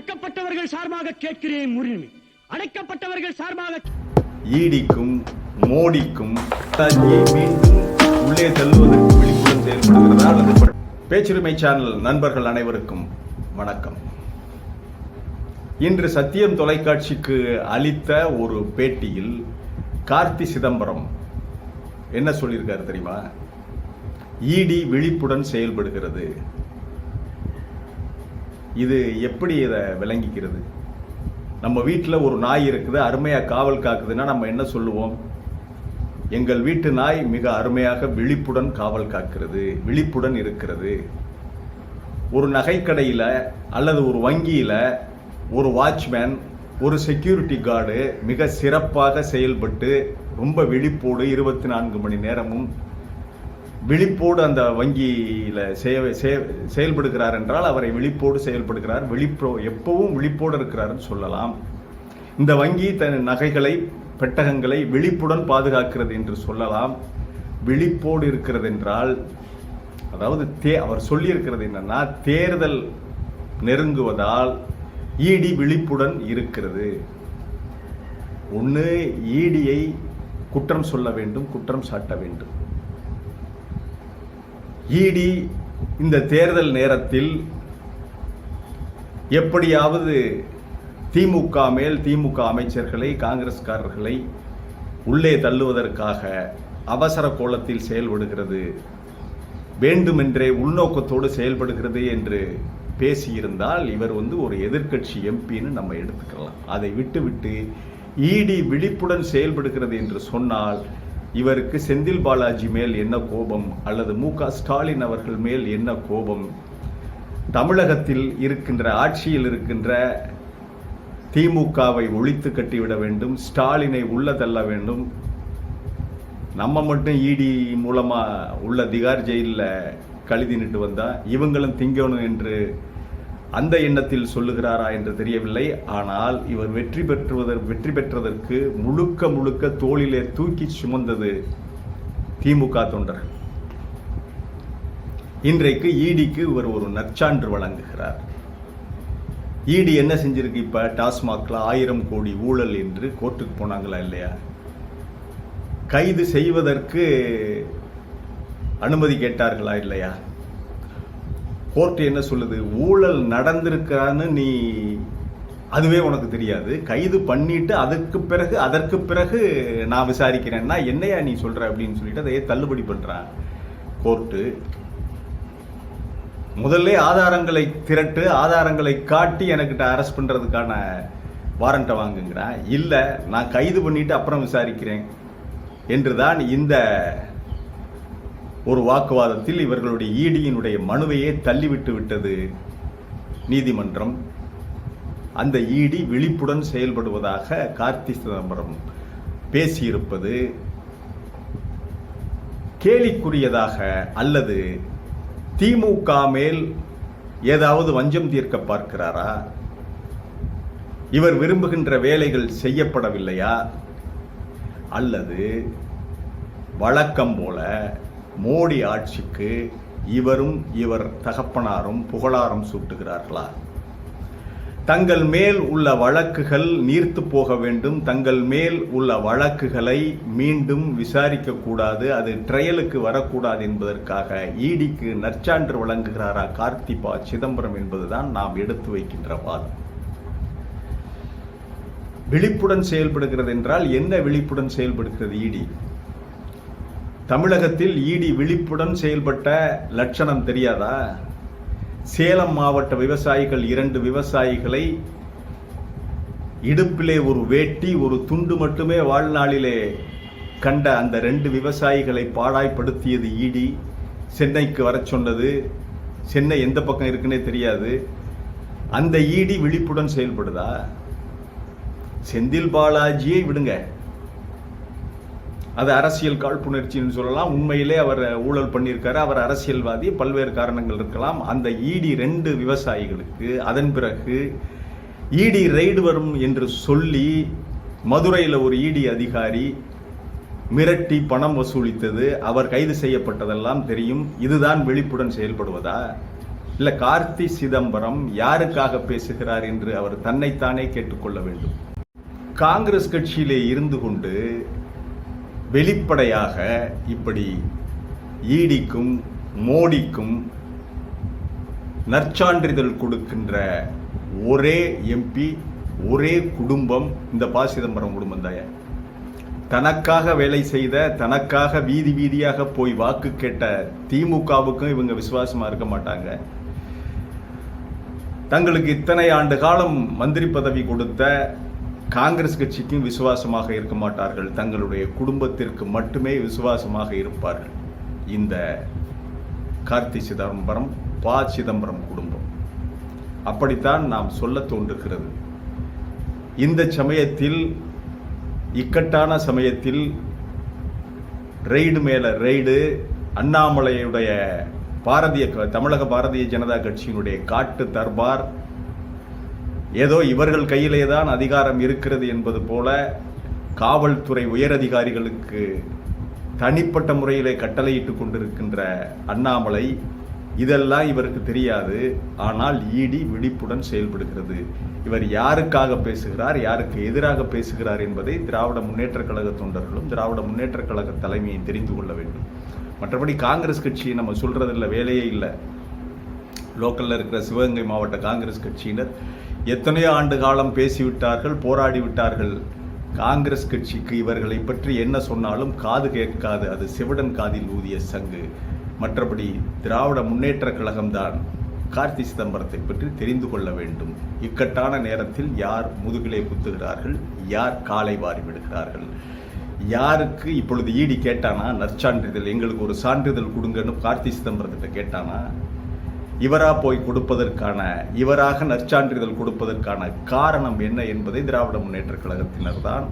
ஒடுக்கப்பட்டவர்கள் சார்பாக கேட்கிறேன் உரிமை அடைக்கப்பட்டவர்கள் சார்பாக ஈடிக்கும் மோடிக்கும் நேதாஜியை மீண்டும் உள்ளே தள்ளுவதற்கு விழிப்புடன் செயல்படுகிறதா அல்லது பேச்சுரிமை சேனல் நண்பர்கள் அனைவருக்கும் வணக்கம். இன்று சத்தியம் தொலைக்காட்சிக்கு அளித்த ஒரு பேட்டியில் கார்த்தி சிதம்பரம் என்ன சொல்லியிருக்காரு தெரியுமா? ஈடி விழிப்புடன் செயல்படுகிறது. இது எப்படி இதை விளங்கிக்கிறது? நம்ம வீட்டில் ஒரு நாய் இருக்குது அருமையாக காவல் காக்குதுன்னா நம்ம என்ன சொல்லுவோம்? எங்கள் வீட்டு நாய் மிக அருமையாக விழிப்புடன் காவல் காக்கிறது விழிப்புடன் இருக்கிறது. ஒரு நகைக்கடையில் அல்லது ஒரு வங்கியில் ஒரு வாட்ச்மேன் ஒரு செக்யூரிட்டி கார்டு மிக சிறப்பாக செயல்பட்டு ரொம்ப விழிப்போடு இருபத்தி நான்கு மணி நேரமும் விழிப்போடு அந்த வங்கியில் சேவை செய- செயல்படுகிறார் என்றால் அவரை விழிப்போடு செயல்படுகிறார். விழிப்போ எப்பவும் விழிப்போடு இருக்கிறார்னு சொல்லலாம். இந்த வங்கி தன் நகைகளை பெட்டகங்களை விழிப்புடன் பாதுகாக்கிறது என்று சொல்லலாம். விழிப்போடு இருக்கிறது என்றால் அதாவது தே அவர் சொல்லியிருக்கிறது என்னன்னா தேர்தல் நெருங்குவதால் ஈடி விழிப்புடன் இருக்கிறது. ஒன்று ஈடியை குற்றம் சொல்ல வேண்டும் குற்றம் சாட்ட வேண்டும். ஈடி இந்த தேர்தல் நேரத்தில் எப்படியாவது திமுக மேல் திமுக அமைச்சர்களை காங்கிரஸ்காரர்களை உள்ளே தள்ளுவதற்காக அவசர கோலத்தில் செயல்படுகிறது வேண்டுமென்றே உள்நோக்கத்தோடு செயல்படுகிறது என்று பேசியிருந்தால் இவர் வந்து ஒரு எதிர்க்கட்சி எம்பின்னு நம்ம எடுத்துக்கலாம். அதை விட்டுவிட்டு ஈடி விழிப்புடன் செயல்படுகிறது என்று சொன்னால் இவருக்கு செந்தில் பாலாஜி மேல் என்ன கோபம் அல்லது மு க ஸ்டாலின் அவர்கள் மேல் என்ன கோபம்? தமிழகத்தில் இருக்கின்ற ஆட்சியில் இருக்கின்ற திமுகவை ஒழித்து கட்டிவிட வேண்டும் ஸ்டாலினை உள்ள தள்ள வேண்டும். நம்ம மட்டும் இடி மூலமாக உள்ள திகார் ஜெயிலில் கழுதி கழுதினிட்டு வந்தால் இவங்களும் திங்கணும் என்று அந்த எண்ணத்தில் சொல்லுகிறாரா என்று தெரியவில்லை. ஆனால் இவர் வெற்றி பெற்றுவதற்கு வெற்றி பெற்றதற்கு முழுக்க முழுக்க தோளிலே தூக்கி சுமந்தது திமுக தொண்டர்கள். இன்றைக்கு ஈடிக்கு இவர் ஒரு நற்சான்று வழங்குகிறார். ஈடி என்ன செஞ்சிருக்கு இப்ப? டாஸ்மாக்ல ஆயிரம் கோடி ஊழல் என்று கோர்ட்டுக்கு போனாங்களா இல்லையா? கைது செய்வதற்கு அனுமதி கேட்டார்களா இல்லையா? கோர்ட் என்ன சொல்லுது? ஊழல் நடந்திருக்கான்னு நீ அதுவே உனக்கு தெரியாது. கைது பண்ணிட்டு அதுக்கு பிறகு அதற்கு பிறகு நான் விசாரிக்கிறேன்னா என்னையா நீ சொல்ற அப்படின்னு சொல்லிட்டு அதையே தள்ளுபடி பண்றான் கோர்ட்டு. முதல்ல ஆதாரங்களை திரட்டு ஆதாரங்களை காட்டி எனக்கிட்ட அரெஸ்ட் பண்றதுக்கான வாரண்ட்டை வாங்குங்கிறான் இல்லை நான் கைது பண்ணிட்டு அப்புறம் விசாரிக்கிறேன் என்றுதான் இந்த ஒரு வாக்குவாதத்தில் இவர்களுடைய ஈடியினுடைய மனுவையே தள்ளிவிட்டு விட்டது நீதிமன்றம். அந்த ஈடி விழிப்புடன் செயல்படுவதாக கார்த்தி சிதம்பரம் பேசியிருப்பது கேலிக்குரியதாக அல்லது திமுக மேல் ஏதாவது வஞ்சம் தீர்க்க பார்க்கிறாரா? இவர் விரும்புகின்ற வேலைகள் செய்யப்படவில்லையா? அல்லது வழக்கம் போல மோடி ஆட்சிக்கு இவரும் இவர் தகப்பனாரும் புகழாரம் சூட்டுகிறார்களா? தங்கள் மேல் உள்ள வழக்குகள் நீர்த்து போக வேண்டும். தங்கள் மேல் உள்ள வழக்குகளை மீண்டும் விசாரிக்க கூடாது அது ட்ரையலுக்கு வரக்கூடாது என்பதற்காக ஈடிக்கு நற்சான்று வழங்குகிறாரா கார்த்திபா சிதம்பரம் என்பதுதான் நாம் எடுத்து வைக்கின்ற வாதம். விழிப்புடன் செயல்படுகிறது என்றால் என்ன விழிப்புடன் செயல்படுகிறது ஈடி தமிழகத்தில் ஈடி விழிப்புடன் செயல்பட்ட லட்சணம் தெரியாதா? சேலம் மாவட்ட விவசாயிகள் இரண்டு விவசாயிகளை இடுப்பிலே ஒரு வேட்டி ஒரு துண்டு மட்டுமே வாழ்நாளிலே கண்ட அந்த ரெண்டு விவசாயிகளை பாடாய்ப்படுத்தியது ஈடி சென்னைக்கு வரச் சொன்னது. சென்னை எந்த பக்கம் இருக்குன்னே தெரியாது. அந்த ஈடி விழிப்புடன் செயல்படுதா? செந்தில் பாலாஜியை விடுங்க. அது அரசியல் காழ்ப்புணர்ச்சின்னு சொல்லலாம். உண்மையிலே அவர் ஊழல் பண்ணியிருக்காரு. அவர் அரசியல்வாதி. பல்வேறு காரணங்கள் இருக்கலாம். அந்த ஈடி ரெண்டு விவசாயிகளுக்கு அதன் பிறகு ஈடி ரெய்டு வரும் என்று சொல்லி மதுரையில் ஒரு ஈடி அதிகாரி மிரட்டி பணம் வசூலித்தது. அவர் கைது செய்யப்பட்டதெல்லாம் தெரியும். இதுதான் விழிப்புடன் செயல்படுவதா? இல்லை கார்த்தி சிதம்பரம் யாருக்காக பேசுகிறார் என்று அவர் தன்னைத்தானே கேட்டுக்கொள்ள வேண்டும். காங்கிரஸ் கட்சியிலே இருந்து கொண்டு வெளிப்படையாக இப்படி ஈடிக்கும் மோடிக்கும் நற்சான்றிதழ் கொடுக்கின்ற ஒரே எம்பி ஒரே குடும்பம் இந்த ப சிதம்பரம் குடும்பம் தான் தனக்காக வேலை செய்த தனக்காக வீதி வீதியாக போய் வாக்கு கேட்ட திமுகவுக்கும் இவங்க விசுவாசமாக இருக்க மாட்டாங்க. தங்களுக்கு இத்தனை ஆண்டு காலம் மந்திரி பதவி கொடுத்த காங்கிரஸ் கட்சிக்கும் விசுவாசமாக இருக்க மாட்டார்கள். தங்களுடைய குடும்பத்திற்கு மட்டுமே விசுவாசமாக இருப்பார்கள். இந்த கார்த்தி சிதம்பரம் ப. சிதம்பரம் குடும்பம். அப்படித்தான் நாம் சொல்ல தோன்றுகிறது. இந்த சமயத்தில் இக்கட்டான சமயத்தில் ரெய்டு மேல ரெய்டு அண்ணாமலையுடைய பாரதிய தமிழக பாரதிய ஜனதா கட்சியினுடைய காட்டு தர்பார் ஏதோ இவர்கள் கையிலே தான் அதிகாரம் இருக்கிறது என்பது போல காவல்துறை உயரதிகாரிகளுக்கு தனிப்பட்ட முறையிலே கட்டளையிட்டு கொண்டிருக்கின்ற அண்ணாமலை இதெல்லாம் இவருக்கு தெரியாது. ஆனால் ஈடி விழிப்புடன் செயல்படுகிறது. இவர் யாருக்காக பேசுகிறார் யாருக்கு எதிராக பேசுகிறார் என்பதை திராவிட முன்னேற்றக் கழக தொண்டர்களும் திராவிட முன்னேற்றக் கழக தலைமையை தெரிந்து கொள்ள வேண்டும். மற்றபடி காங்கிரஸ் கட்சியை நம்ம சொல்றதில்ல வேலையே இல்லை. லோக்கலில் இருக்கிற சிவகங்கை மாவட்ட காங்கிரஸ் கட்சியினர் எத்தனையோ ஆண்டு காலம் பேசிவிட்டார்கள் போராடி விட்டார்கள் காங்கிரஸ் கட்சிக்கு இவர்களை பற்றி என்ன சொன்னாலும் காது கேட்காது. அது சிவடன் காதில் ஊதிய சங்கு. மற்றபடி திராவிட முன்னேற்றக் கழகம்தான். கார்த்தி சிதம்பரத்தை பற்றி தெரிந்து கொள்ள வேண்டும். இக்கட்டான நேரத்தில் யார் முதுகிலே குத்துகிறார்கள்? யார் காலை வாரி விடுகிறார்கள்? யாருக்கு இப்பொழுது ஈடி கேட்டானா? நற்சான்றிதழ் எங்களுக்கு ஒரு சான்றிதழ் கொடுங்கன்னு கார்த்தி சிதம்பரத்திட்ட கேட்டானா? இவராக போய் கொடுப்பதற்கான இவராக நற்சான்றிதழ் கொடுப்பதற்கான காரணம் என்ன என்பதை திராவிட முன்னேற்ற கழகத்தினர் தான்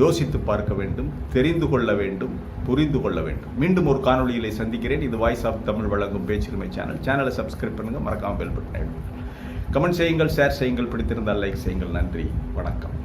யோசித்து பார்க்க வேண்டும் தெரிந்து கொள்ள வேண்டும் புரிந்து கொள்ள வேண்டும். மீண்டும் ஒரு காணொளியிலே சந்திக்கிறேன். இது வாய்ஸ் ஆஃப் தமிழ் வழங்கும் பேச்சுரிமை சேனல் சேனலை சப்ஸ்கிரைப் பண்ணுங்கள் மறக்காமல் பெல் பட்டன் கமெண்ட் செய்யுங்கள் ஷேர் செய்யுங்கள் பிடித்திருந்தால் லைக் செய்யுங்கள். நன்றி வணக்கம்.